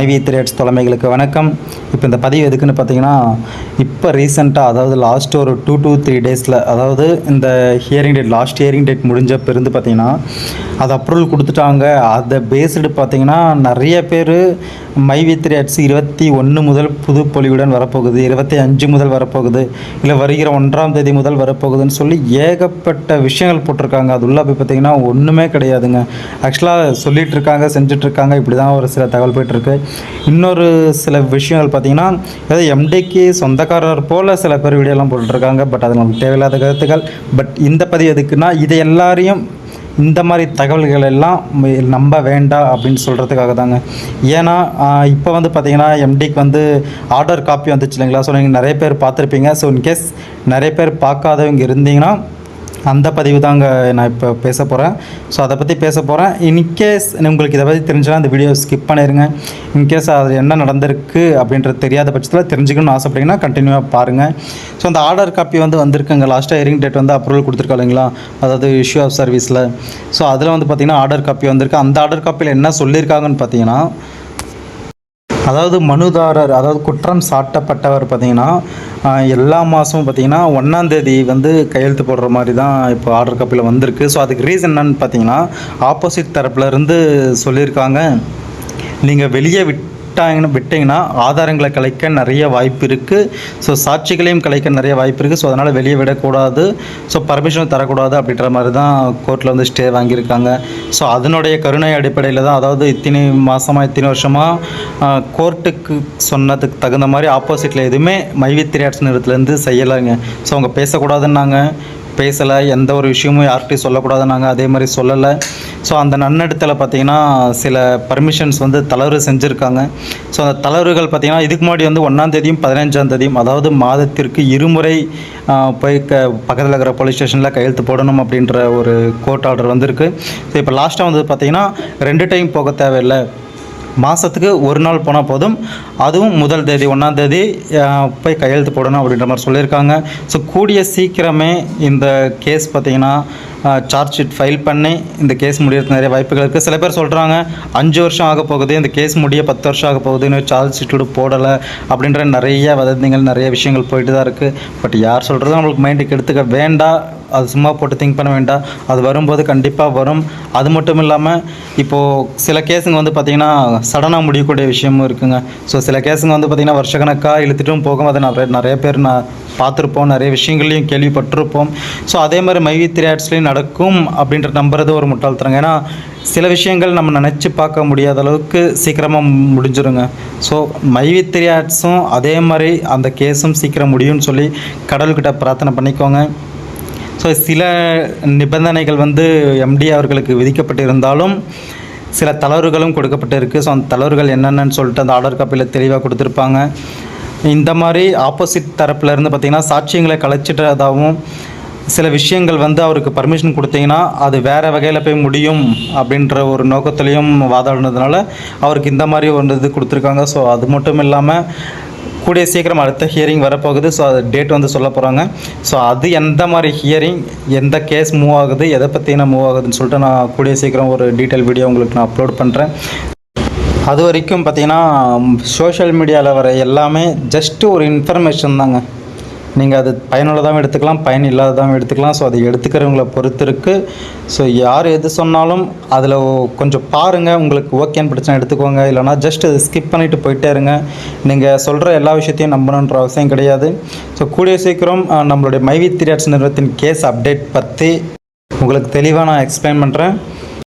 IV Threads தலைமைகளுக்கு வணக்கம். இப்போ இந்த பதிவு எதுக்குன்னு பார்த்தீங்கன்னா இப்போ ரீசெண்டாக அதாவது லாஸ்ட் ஒரு டூ டூ த்ரீ டேஸில் அதாவது இந்த hearing date last hearing date முடிஞ்ச பிறந்து பார்த்தீங்கன்னா அது அப்ரூவல் கொடுத்துட்டாங்க. அதை பேஸ்டு பார்த்தீங்கன்னா நிறைய பேர் மைவி அட்ஸ் இருபத்தி ஒன்று முதல் புது பொலிவுடன் வரப்போகுது இருபத்தி அஞ்சு முதல் வரப்போகுது இல்லை வருகிற ஒன்றாம் தேதி முதல் வரப்போகுதுன்னு சொல்லி ஏகப்பட்ட விஷயங்கள் போட்டிருக்காங்க. அது உள்ள போய் பார்த்தீங்கன்னா ஒன்றுமே கிடையாதுங்க. ஆக்சுவலாக சொல்லிகிட்ருக்காங்க செஞ்சிட்ருக்காங்க இப்படி தான் ஒரு சில தகவல் போயிட்டுருக்கு இன்னொரு சில விஷயங்கள் பார்த்தீங்கன்னா ஏதோ எம்டிக்கு சொந்தக்காரர் போல் சில பேர் வீடியோலாம் போட்டுருக்காங்க பட் அது நமக்கு தேவையில்லாத கருத்துக்கள். பட் இந்த பதிவு எதுக்குன்னா இதை எல்லாரையும் இந்த மாதிரி தகவல்கள் எல்லாம் நம்ப வேண்டாம் அப்படின்னு சொல்கிறதுக்காக தாங்க. ஏன்னா இப்போ வந்து பார்த்திங்கன்னா எம்டிக்கு வந்து ஆர்டர் காப்பி வந்துச்சு இல்லைங்களா? ஸோ நீங்கள் நிறைய பேர் பார்த்துருப்பீங்க. ஸோ இன்கேஸ் நிறைய பேர் பார்க்காதவங்க இருந்தீங்கன்னா அந்த பதிவு தாங்க நான் இப்போ பேச போகிறேன் ஸோ அதை பற்றி பேச போகிறேன் இன்கேஸ் உங்களுக்கு இதை பற்றி தெரிஞ்சுன்னா அந்த வீடியோ ஸ்கிப் பண்ணிடுங்க இன்கேஸ் அது என்ன நடந்திருக்கு அப்படின்றது தெரியாத பட்சத்தில் தெரிஞ்சுக்கணும்னு ஆசைப்பட்டீங்கன்னா கண்டினியூவாக பாருங்கள் ஸோ அந்த ஆர்டர் காப்பி வந்து வந்திருக்குங்க. லாஸ்ட்டாக ஹியரிங் டேட் வந்து அப்ரூவல் கொடுத்துருக்கோம் இல்லைங்களா? அதாவது இஷ்யூ ஆஃப் சர்வீஸில் ஸோ அதில் வந்து பார்த்திங்கன்னா ஆர்டர் காப்பி வந்திருக்கு. அந்த ஆர்டர் காப்பியில் என்ன சொல்லியிருக்காங்கன்னு பார்த்தீங்கன்னா அதாவது மனுதாரர் அதாவது குற்றம் சாட்டப்பட்டவர் பார்த்தீங்கன்னா எல்லா மாதமும் பார்த்தீங்கன்னா ஒன்றாந்தேதி வந்து கையெழுத்து போடுற மாதிரி தான் இப்போ ஆர்டர் காப்பியில் வந்திருக்கு. ஸோ அதுக்கு ரீசன் என்னன்னு பார்த்தீங்கன்னா ஆப்போசிட் தரப்புலேருந்து சொல்லியிருக்காங்க. நீங்கள் வெளியே விட் விட்டாங்கன்னு விட்டிங்கன்னா ஆதாரங்களை கலைக்க நிறைய வாய்ப்பு இருக்குது ஸோ சாட்சிகளையும் கலைக்க நிறைய வாய்ப்பு இருக்குது ஸோ அதனால் வெளியே விடக்கூடாது. ஸோ பர்மிஷன் தரக்கூடாது அப்படின்ற மாதிரி தான் கோர்ட்டில் வந்து ஸ்டே வாங்கியிருக்காங்க. ஸோ அதனுடைய கருணை அடிப்படையில் தான் அதாவது இத்தனை மாதமாக இத்தனை வருஷமாக கோர்ட்டுக்கு சொன்னதுக்கு தகுந்த மாதிரி ஆப்போசிட்டில் எதுவுமே மைவி திரையாட்சி நிறுவனத்துலேருந்து செய்யலைங்க. ஸோ அவங்க பேசக்கூடாதுன்னாங்க. பேசலை எந்த ஒரு விஷயமும் யார்கிட்டையும் சொல்லக்கூடாதுன்னாங்க அதே மாதிரி சொல்லலை. ஸோ அந்த நன்னடத்தில் பார்த்தீங்கன்னா சில பர்மிஷன்ஸ் வந்து தளர்வு செஞ்சுருக்காங்க. ஸோ அந்த தளர்வுகள் பார்த்தீங்கன்னா இதுக்கு முன்னாடி வந்து ஒன்றாந்தேதியும் பதினஞ்சாம் தேதியும் அதாவது மாதத்திற்கு இருமுறை போய் க பக்கத்தில் இருக்கிற போலீஸ் ஸ்டேஷனில் கையெழுத்து போடணும் அப்படின்ற ஒரு கோர்ட் ஆர்டர் வந்திருக்கு. ஸோ இப்போ லாஸ்ட்டாக வந்து பார்த்திங்கன்னா ரெண்டு டைம் போக தேவையில்லை. மாதத்துக்கு ஒரு நாள் போனால் போதும். அதுவும் முதல் தேதி ஒன்றாம் தேதி போய் கையெழுத்து போடணும் அப்படின்ற மாதிரி சொல்லியிருக்காங்க. ஸோ கூடிய சீக்கிரமே இந்த கேஸ் பார்த்தீங்கன்னா சார்ஜ் ஷீட் ஃபைல் பண்ணி இந்த கேஸ் முடியறதுக்கு நிறைய வாய்ப்புகள் இருக்குது சில பேர் சொல்கிறாங்க அஞ்சு வருஷம் ஆக போகுது இந்த கேஸ் முடிய பத்து வருஷம் ஆக போகுது இன்னும் சார்ஜ் ஷீட்டோடு போடலை அப்படின்ற நிறைய வதந்திகள் நிறைய விஷயங்கள் போயிட்டு தான் இருக்குது பட் யார் சொல்கிறதும் நம்மளுக்கு மைண்டுக்கு எடுத்துக்க வேண்டாம். அது சும்மா போட்டு திங்க் பண்ண வேண்டாம். அது வரும்போது கண்டிப்பாக வரும். அது மட்டும் இல்லாமல் இப்போது சில கேஸுங்க வந்து பார்த்திங்கன்னா சடனாக முடியக்கூடிய விஷயமும் இருக்குங்க. ஸோ சில கேஸுங்க வந்து பார்த்திங்கன்னா வருஷக்கணக்காக இழுத்துட்டும் போகும். அதை நிறைய நிறைய பேர் நான் பார்த்துருப்போம். நிறைய விஷயங்களையும் கேள்விப்பட்டிருப்போம். ஸோ அதே மாதிரி மைவி திரையாட்ஸ்லேயும் நடக்கும் அப்படின்ற நம்புறது ஒரு முட்டாள்தனங்க ஏன்னா சில விஷயங்கள் நம்ம நினச்சி பார்க்க முடியாத அளவுக்கு சீக்கிரமாக முடிஞ்சிருங்க. ஸோ மைவி திரையாட்ஸும் அதே மாதிரி அந்த கேஸும் சீக்கிரம் முடியும்னு சொல்லி கடவுள்கிட்ட பிரார்த்தனை பண்ணிக்கோங்க. ஸோ சில நிபந்தனைகள் வந்து எம்டி அவர்களுக்கு விதிக்கப்பட்டிருந்தாலும் சில தளர்வுகளும் கொடுக்கப்பட்டிருக்கு. ஸோ அந்த தளர்வுகள் என்னென்னு சொல்லிட்டு அந்த ஆர்டர் காப்பியில் தெளிவாக கொடுத்துருப்பாங்க. இந்த மாதிரி ஆப்போசிட் தரப்புல இருந்து பார்த்திங்கன்னா சாட்சியங்களை கலைச்சிட்டதாகவும் சில விஷயங்கள் வந்து அவருக்கு பர்மிஷன் கொடுத்தீங்கன்னா அது வேறு வகையில் போய் முடியும் அப்படின்ற ஒரு நோக்கத்துலேயும் வாதாடினதுனால அவருக்கு இந்த மாதிரி ஒரு இது கொடுத்துருக்காங்க. ஸோ அது மட்டும் இல்லாமல் கூடிய சீக்கிரம் அடுத்த ஹியரிங் வரப்போகுது. ஸோ அது டேட் வந்து சொல்ல போகிறாங்க ஸோ அது எந்த மாதிரி ஹியரிங் எந்த கேஸ் மூவ் ஆகுது எதை பற்றின மூவ் ஆகுதுன்னு சொல்லிட்டு நான் கூடிய சீக்கிரம் ஒரு டீட்டெயில் வீடியோ உங்களுக்கு நான் அப்லோட் பண்ணுறேன் அது வரைக்கும் பார்த்தீங்கன்னா சோஷியல் மீடியாவில் வர எல்லாமே ஜஸ்ட்டு ஒரு இன்ஃபர்மேஷன் தாங்க. நீங்கள் அது பயனுள்ளதாகவும் எடுத்துக்கலாம் பயன் இல்லாததாகவும் எடுத்துக்கலாம். ஸோ அதை எடுத்துக்கிறவங்கள பொறுத்து இருக்குது ஸோ யார் எது சொன்னாலும் அதில் கொஞ்சம் பாருங்கள் உங்களுக்கு ஓகேன்னு பிரச்சனை எடுத்துக்கோங்க. இல்லைனா ஜஸ்ட் அதை ஸ்கிப் பண்ணிவிட்டு போயிட்டே இருங்க. நீங்கள் சொல்கிற எல்லா விஷயத்தையும் நம்பணுன்ற அவசியம் கிடையாது. ஸோ கூடிய சீக்கிரம் நம்மளுடைய மைவி திரியாட்ஸ் நிறுவனத்தின் கேஸ் அப்டேட் பற்றி உங்களுக்கு தெளிவாக நான் எக்ஸ்பிளைன் பண்ணுறேன்